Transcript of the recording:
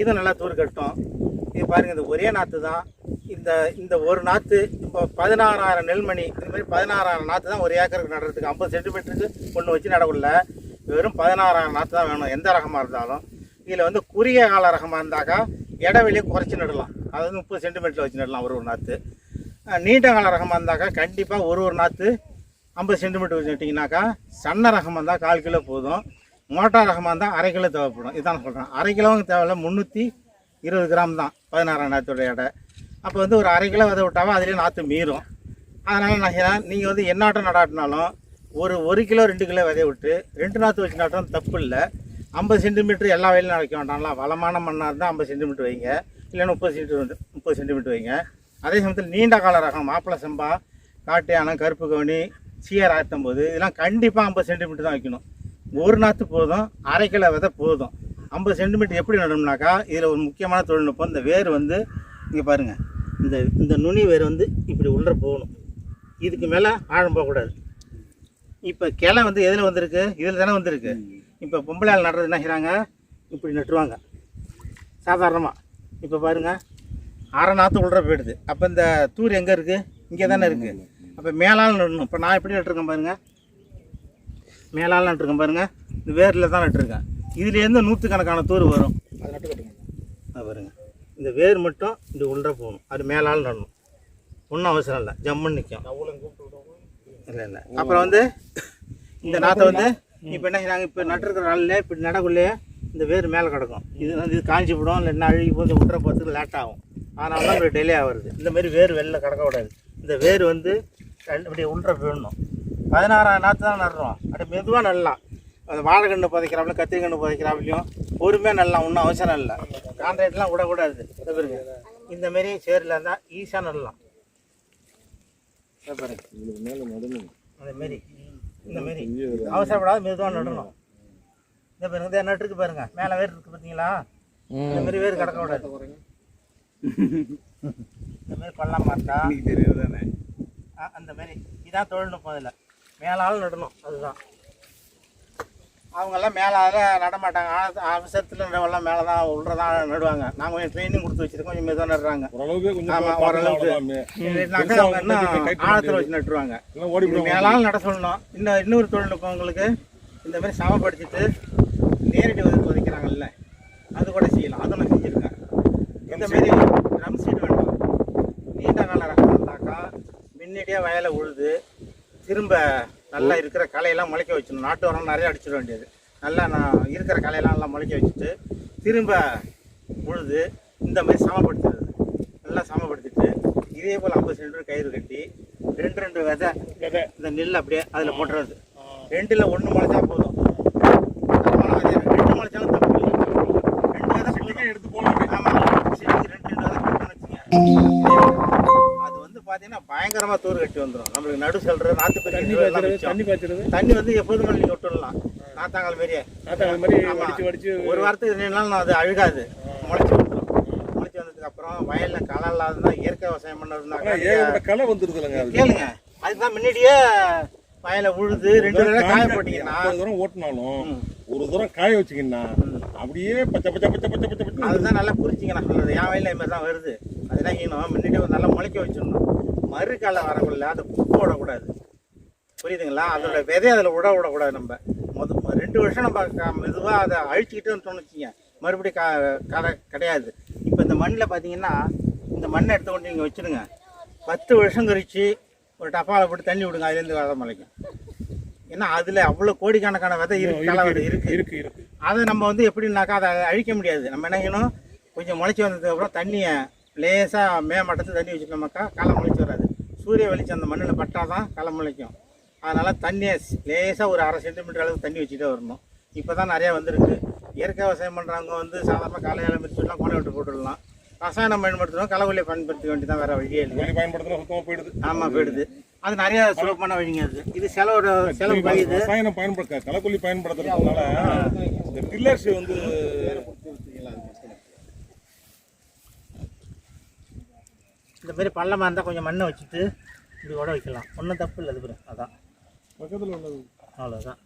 இதை நல்லா தூர் கட்டும் இது பாருங்கள் இது ஒரே நாற்று தான். இந்த இந்த ஒரு நாற்று இப்போ பதினாறாயிரம் நெல்மணி இதுமாதிரி மாதிரி பதினாறாயிரம் நாற்று தான் ஒரு ஏக்கருக்கு நடுறதுக்கு ஐம்பது சென்டிமீட்டருக்கு ஒன்று வச்சு நடக்குள்ள வெறும் பதினாறாயிரம் நாற்று தான் வேணும் எந்த ரகமாக இருந்தாலும். இதில் வந்து குறுகிய கால ரகமாக இருந்தாக்கா இடவெளியை குறைச்சி நடலாம். அதாவது முப்பது சென்டிமீட்டரில் வச்சு நடலாம் ஒரு ஒரு நாற்று நீண்ட கால ரகமாக இருந்தாக்கா கண்டிப்பாக ஒரு ஒரு நாற்று ஐம்பது சென்டிமீட்டர் வச்சுட்டிங்கனாக்கா சன்ன ரகமாக இருந்தால் கால் கிலோ போதும். மோட்டார் ரகமாக இருந்தால் அரை கிலோ தேவைப்படும். இதான் சொல்கிறேன் அரை கிலோவும் தேவையில்ல முந்நூற்றி இருபது கிராம் தான் பதினாறாம் நாற்றோட எடை. அப்போ வந்து ஒரு அரை கிலோ விதை விட்டாவே அதுலேயே நாற்று மீறும். அதனால் நான் நீங்கள் வந்து என்னாட்டம் நடாட்டினாலும் ஒரு ஒரு கிலோ ரெண்டு கிலோ விதைய விட்டு ரெண்டு நாற்று வச்சு நாட்டம் தப்பு இல்லை. ஐம்பது சென்டிமீட்டர் எல்லா வயலும் நடக்க வேண்டாம்லாம் வளமான மண்ணாக இருந்தால் ஐம்பது சென்டிமீட்டர் வைங்க. இல்லைன்னா முப்பது சென்டிமீட்டர் முப்பது சென்டிமீட்டர் வைங்க. அதே சமயத்தில் நீண்ட கால ரகம் மாப்பிளை செம்பா காட்டு யானை கருப்பு கவுனி சீயர் ஆட்டும் போது இதெல்லாம் கண்டிப்பாக ஐம்பது சென்டிமீட்டர் தான் வைக்கணும். ஒரு நாற்று போதும் அரை கிலோ விதை போதும். ஐம்பது சென்டிமீட்டர் எப்படி நடணும்னாக்கா இதில் ஒரு முக்கியமான தொழில்நுட்பம் இந்த வேர் வந்து இங்கே பாருங்கள் இந்த இந்த நுனி வேர் வந்து இப்படி உள்ள போகணும். இதுக்கு மேலே ஆழம் போகக்கூடாது. இப்போ கிளை வந்து எதில் வந்திருக்கு? இதில் தானே வந்திருக்கு. இப்போ பொம்பளையால் நடுறது என்ன செய்கிறாங்க இப்படி நட்டுருவாங்க. சாதாரணமாக இப்போ பாருங்கள் அரை நாற்று உள்ள போயிடுது. அப்போ இந்த தூர் எங்கே இருக்குது இங்கே தானே இருக்குது அப்போ மேலால் நடணும். இப்போ நான் எப்படி நட்டுருக்கேன் பாருங்கள் மேலால் நட்டுருக்கேன் பாருங்கள் இந்த வேரில் தான் நட்டுருக்கேன். இதுலேருந்து நூற்றுக்கணக்கான தூர் வரும். அதை நட்டு கட்டுங்க. பாருங்க. இந்த வேர் மட்டும் இந்த உள்ள போகணும். அது மேலால் நடணும். ஒன்றும் அவசரம் இல்லை. ஜம்முன்னு நிற்கும் இல்லை இல்லை. அப்புறம் வந்து இந்த நாற்றை வந்து இப்போ என்ன செய்றாங்க? இப்போ நட்டுருக்கிற நாளில் இப்படி நடக்குள்ளே இந்த வேர் மேலே கிடக்கும். இது வந்து இது காஞ்சி போடும். இல்லை என்ன அழுகி போது விட்டுற போகிறதுக்கு லேட் ஆகும். அதனால தான் இப்படி டிலே ஆகுறது. இந்த மாதிரி வேர் வெளில கிடக்கக்கூடாது. இந்த வேர் வந்து இப்படி உள்ள போயிடணும் பதினாறாயிரம் நாற்று தான் நடுறோம். அப்படி மெதுவாக நடலாம் அது வாழைக்கன்று புதைக்கிறாப்புல கத்திரிக்கன்று புதைக்கிறாப்புலையும் பொறுமையாக நடலாம் ஒன்றும் அவசரம் இல்லை. கான்ட்ராக்ட்லாம் விடக்கூடாது. பாருங்க. இந்த மாரி சேரில் இருந்தால் ஈஸியாக நடலாம். இந்த பாருங்க. அந்த மாரி. இந்த மாரி. அவசரப்படாத மெதுவாக நடணும். இந்த பாருங்க. இந்த நட்டுருக்கு பாருங்க. மேலே வேர் இருக்கு பார்த்தீங்களா இந்த மாதிரி வேர் கிடக்க விடாது இந்த மாதிரி பள்ளம் மாட்டா ஆ, அந்த மாதிரி இதான் தொழில்நுட்பம் இதில். மேலால் நடணும் அதுதான். அவங்கெல்லாம் மேலால நடமாட்டாங்க. அவசரத்தில் எல்லாம் மேலே தான் உள்ளதான் நடுவாங்க. நாங்கள் கொஞ்சம் ட்ரைனிங் கொடுத்து வச்சுருக்கோம் கொஞ்சம் மெதுவாக நடுறாங்க. ஓரளவுக்கு கொஞ்சம் ஆமா, பார்த்து ஓரளவுக்கு. அவங்க இன்னும் ஆழத்தில் வச்சு நட்டுருவாங்க. மேலால் நட சொல்லணும். இன்னும் இன்னொரு தொழில்நுட்பம் உங்களுக்கு. இந்த மாதிரி சமப்படுத்திட்டு நேரடி வந்து துவைக்கிறாங்கல்ல அது கூட செய்யலாம். அதை நான் செஞ்சுருக்கேன். இந்த மாதிரி ட்ரம் சீட் வேண்டாம். நீண்ட கால ரகம் இருந்தாக்கா முன்னாடியே வயலை உழுது திரும்ப நல்லா இருக்கிற களையெல்லாம் முளைக்க வச்சிடணும். நாட்டு உரம் நிறைய அடிச்சிட வேண்டியது. நல்லா நான் இருக்கிற களையெல்லாம் நல்லா முளைக்க வச்சுட்டு திரும்ப உழுது இந்த மாதிரி சமப்படுத்துறது. நல்லா சமப்படுத்திட்டு இதே போல் ஐம்பது சென்டிமீட்டர் கயிறு கட்டி ரெண்டு ரெண்டு விதை விதை இந்த நெல் அப்படியே அதில் போட்டுறது. ரெண்டில் ஒன்று முளைச்சா போதும். ரெண்டு முளைச்சாலும் தப்பு ரெண்டு விதை. எடுத்து ஆமாம் செடிக்கு ரெண்டு ரெண்டு விதை வச்சுக்கோங்க. பார்த்தீங்கன்னா பயங்கரமாக தூர் கட்டி வந்துடும் நம்மளுக்கு நடு செல்றது நாற்று பெரிய தண்ணி பாய்ச்சறது தண்ணி வந்து எப்போதும் நீங்கள் விட்டுடலாம் நாத்தாங்கல் மாதிரியே நாத்தாங்க மாதிரி. வடிச்சு ஒரு வாரத்துக்கு ரெண்டு நாள் அது அழுகாது. முளைச்சி விட்டுரும் முளைச்சி வந்ததுக்கு அப்புறம் வயல்ல களை இல்லாததுனா இயற்கை விவசாயம் ஏகப்பட்ட களை வந்துருது இல்லைங்க கேளுங்க. அதுதான் முன்னாடியே வயலை உழுது ரெண்டு தடவை காய போட்டீங்கன்னா ஐம்பது தூரம் ஓட்டினாலும் ஒரு தூரம் காய வச்சீங்கன்னா அப்படியே பச்சை பச்சை பச்சை பச்சை பச்சை பச்சை அதுதான் நல்லா புரிஞ்சுங்க நான் சொல்றது என் வயலில் மாதிரி தான் வருது. அதுதான் ஈனம் முன்னாடியே வந்து நல்லா முளைக்க வச்சிடணும். மறுக்கால வரக்குள்ள அதை குப்பை விடக்கூடாது புரியுதுங்களா? அதோட விதை அதில் விட விடக்கூடாது நம்ம. மொத ரெண்டு வருஷம் நம்ம மெதுவாக அதை அழிச்சிக்கிட்டு தோணுச்சிங்க. மறுபடியும் கா கதை கிடையாது. இப்போ இந்த மண்ணில் பார்த்தீங்கன்னா இந்த மண்ணை எடுத்து கொண்டு நீங்கள் வச்சுருங்க. பத்து வருஷம் கழிச்சு ஒரு டப்பாவில் போட்டு தண்ணி விடுங்க அதுலேருந்து விதை முளைக்கும் ஏன்னா அதில் அவ்வளோ கோடிக்கணக்கான விதை இருக்கு களை விதை இருக்குது இருக்கு இருக்கு. அதை நம்ம வந்து எப்படின்னாக்கா அதை அழிக்க முடியாது. நம்ம என்ன செய்யணும்? கொஞ்சம் முளைச்சி வந்ததுக்கப்புறம் தண்ணியை லேசாக மே மட்டத்து தண்ணி வச்சுட்டோமாக்கா களை முளைச்சி வராது. சூரிய வெளிச்சம் அந்த மண்ணில் பட்டால் தான் களை முளைக்கும். அதனால் தண்ணியை லேசாக ஒரு அரை சென்டிமீட்டர் அளவுக்கு தண்ணி வச்சுட்டே வரணும். இப்போ தான் நிறையா வந்திருக்கு. இயற்கை விவசாயம் பண்ணுறவங்க வந்து சாதாரண காலையில மிதிச்சுலாம் கொலை விட்டு போட்டுடலாம் ரசாயனம் பயன்படுத்துகிறோம் களைக்கொல்லியை பயன்படுத்த வேண்டியதான் வேற வழியே இல்லை வெளி பயன்படுத்தினா சுத்தமா போயிடுது. ஆமாம் போயிடுது. அது நிறைய சுலபமான வழிங்க அது. இது செலவு ரசாயனம் பயன்படுத்த களைக்கொல்லி பயன்படுத்துறதுனால இந்த டில்லர்ஸ் வந்து இந்த மாதிரி பள்ளமாக இருந்தால் கொஞ்சம் மண்ணை வச்சுட்டு இப்படி உட வைக்கலாம். ஒன்றும் தப்பு இல்லை அது பிறகு அதான். பக்கத்துல உள்ளது. அவ்வளோதான்